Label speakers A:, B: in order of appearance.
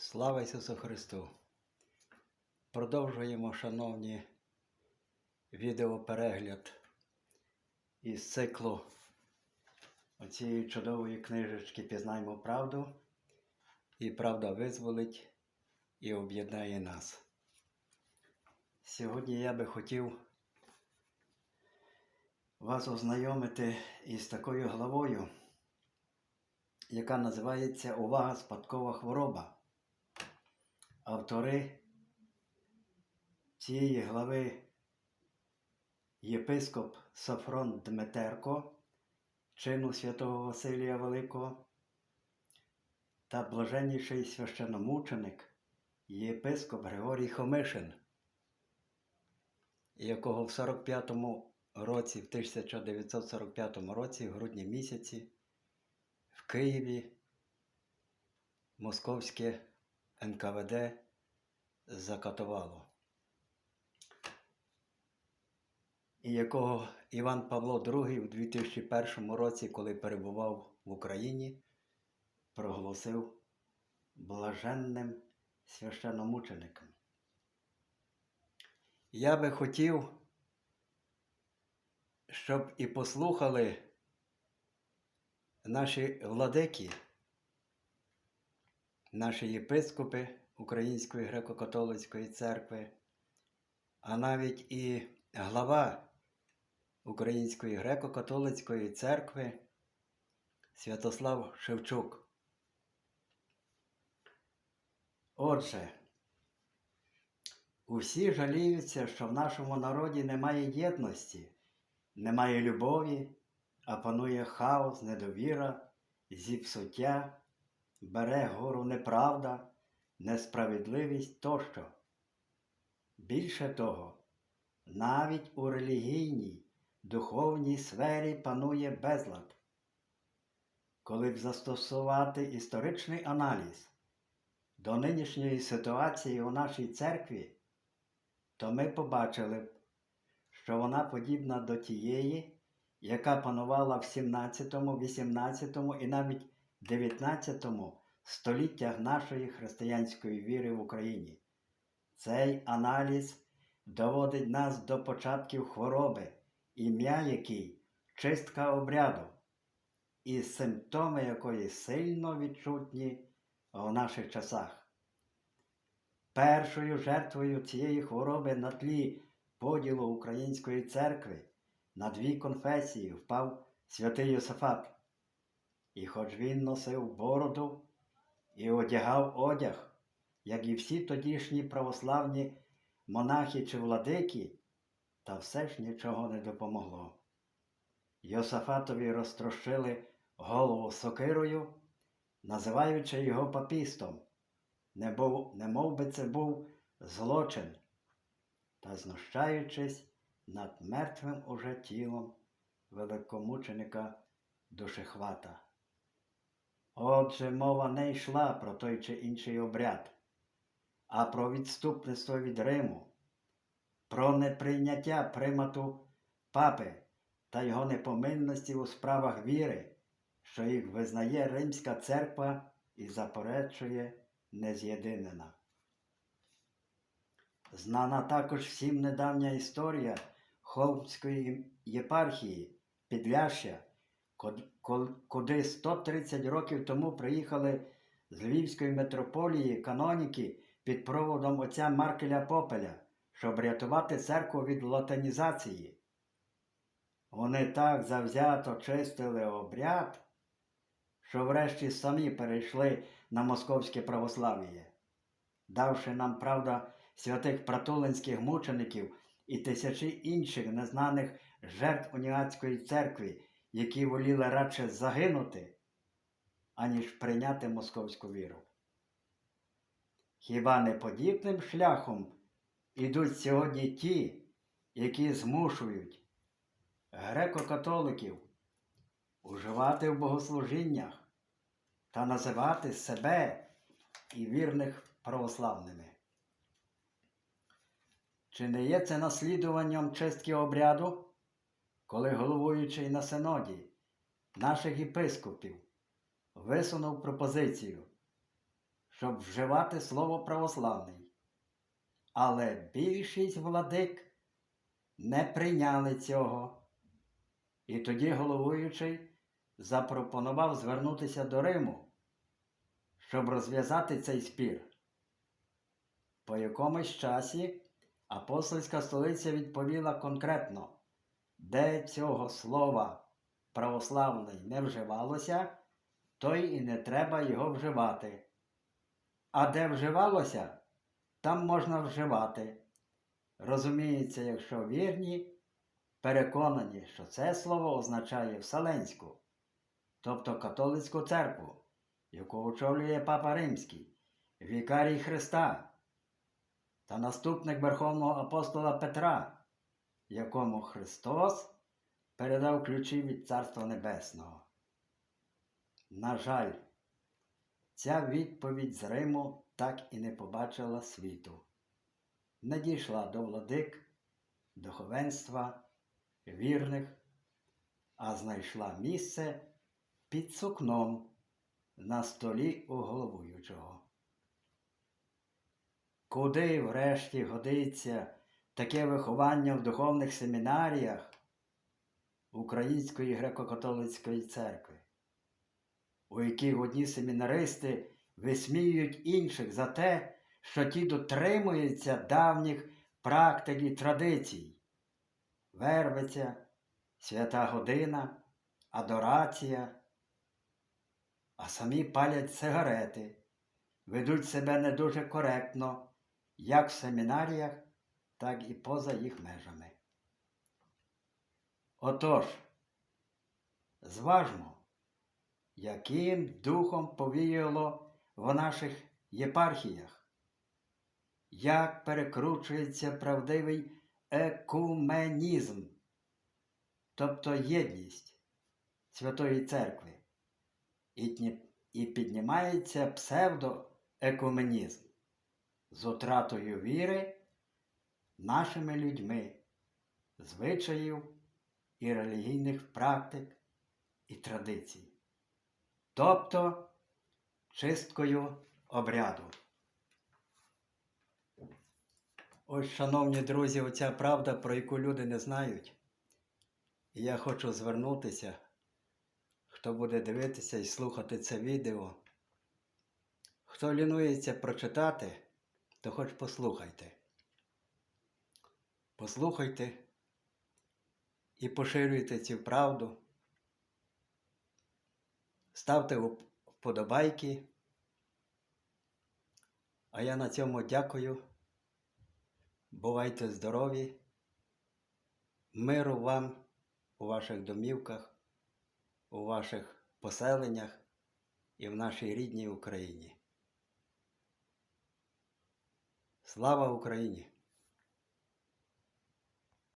A: Слава Ісусу Христу! Продовжуємо, шановні, відеоперегляд із циклу оцієї чудової книжечки Пізнаймо правду. І правда визволить і об'єднає нас. Сьогодні я би хотів вас ознайомити із такою главою, яка називається Увага спадкова хвороба. Автори цієї глави єпископ Софрон Дмитерко, чину святого Василія Великого та блаженніший священомученик єпископ Григорій Хомишин, якого в 45-му році, в 1945 році, в грудні місяці, в Києві Московське НКВД закатувало. І якого Іван Павло II у 2001 році, коли перебував в Україні, проголосив блаженним священномучеником. Я би хотів, щоб і послухали наші владики, наші єпископи Української греко-католицької церкви, а навіть і глава Української греко-католицької церкви Святослав Шевчук. Отже, усі жаліються, що в нашому народі немає єдності, немає любові, а панує хаос, недовіра, зіпсуття, бере гору неправда, несправедливість тощо. Більше того, навіть у релігійній, духовній сфері панує безлад. Коли б застосувати історичний аналіз до нинішньої ситуації у нашій церкві, то ми побачили б, що вона подібна до тієї, яка панувала в 17, 18 і навіть 19 століттях нашої християнської віри в Україні. Цей аналіз доводить нас до початків хвороби, ім'я якій чистка обряду, і симптоми якої сильно відчутні в наших часах. Першою жертвою цієї хвороби на тлі поділу Української церкви на дві конфесії впав святий Йосифат. І хоч він носив бороду і одягав одяг, як і всі тодішні православні монахи чи владики, та все ж нічого не допомогло. Йосафатові розтрощили голову сокирою, називаючи його папістом, не, був, не мов би це був злочин, та знущаючись над мертвим уже тілом великомученика душехвата. Отже, мова не йшла про той чи інший обряд, а про відступництво від Риму, про неприйняття примату папи та його непоминності у справах віри, що їх визнає Римська церква і заперечує нез'єдинена. Знана також всім недавня історія Холмської єпархії Підляща, куди 130 років тому приїхали з Львівської митрополії каноніки під проводом отця Маркеля Попеля, щоб рятувати церкву від латинізації. Вони так завзято чистили обряд, що врешті самі перейшли на московське православ'я, давши нам, правда, святих пратулинських мучеників і тисячі інших незнаних жертв уніатської церкви, які воліли радше загинути, аніж прийняти московську віру. Хіба не подібним шляхом ідуть сьогодні ті, які змушують греко-католиків уживати в богослужіннях та називати себе і вірних православними? Чи не є це наслідуванням чистки обряду, коли головуючий на синоді наших єпископів висунув пропозицію, щоб вживати слово православний. Але більшість владик не прийняли цього. І тоді головуючий запропонував звернутися до Риму, щоб розв'язати цей спір. По якомусь часі апостольська столиця відповіла конкретно, де цього слова православний не вживалося, то і не треба його вживати. А де вживалося, там можна вживати. Розуміється, якщо вірні, переконані, що це слово означає Вселенську, тобто католицьку церкву, яку очолює Папа Римський, вікарій Христа та наступник Верховного апостола Петра, якому Христос передав ключі від Царства Небесного. На жаль, ця відповідь з Риму так і не побачила світу. Не дійшла до владик, духовенства, вірних, а знайшла місце під сукном на столі у головуючого. Куди врешті годиться таке виховання в духовних семінаріях Української греко-католицької церкви, у яких одні семінаристи висміюють інших за те, що ті дотримуються давніх практик і традицій. Вервиця, свята година, адорація, а самі палять сигарети, ведуть себе не дуже коректно, як в семінаріях, так і поза їх межами. Отож, зважмо, яким духом повіяло в наших єпархіях, як перекручується правдивий екуменізм, тобто єдність Святої Церкви, і, піднімається псевдоекуменізм з утратою віри нашими людьми, звичаїв і релігійних практик і традицій, тобто чисткою обряду. Ось, шановні друзі, оця правда, про яку люди не знають. І я хочу звернутися, хто буде дивитися і слухати це відео. Хто лінується прочитати, то хоч послухайте. Послухайте і поширюйте цю правду. Ставте вподобайки. А я на цьому дякую. Бувайте здорові. Миру вам у ваших домівках, у ваших поселеннях і в нашій рідній Україні. Слава Україні!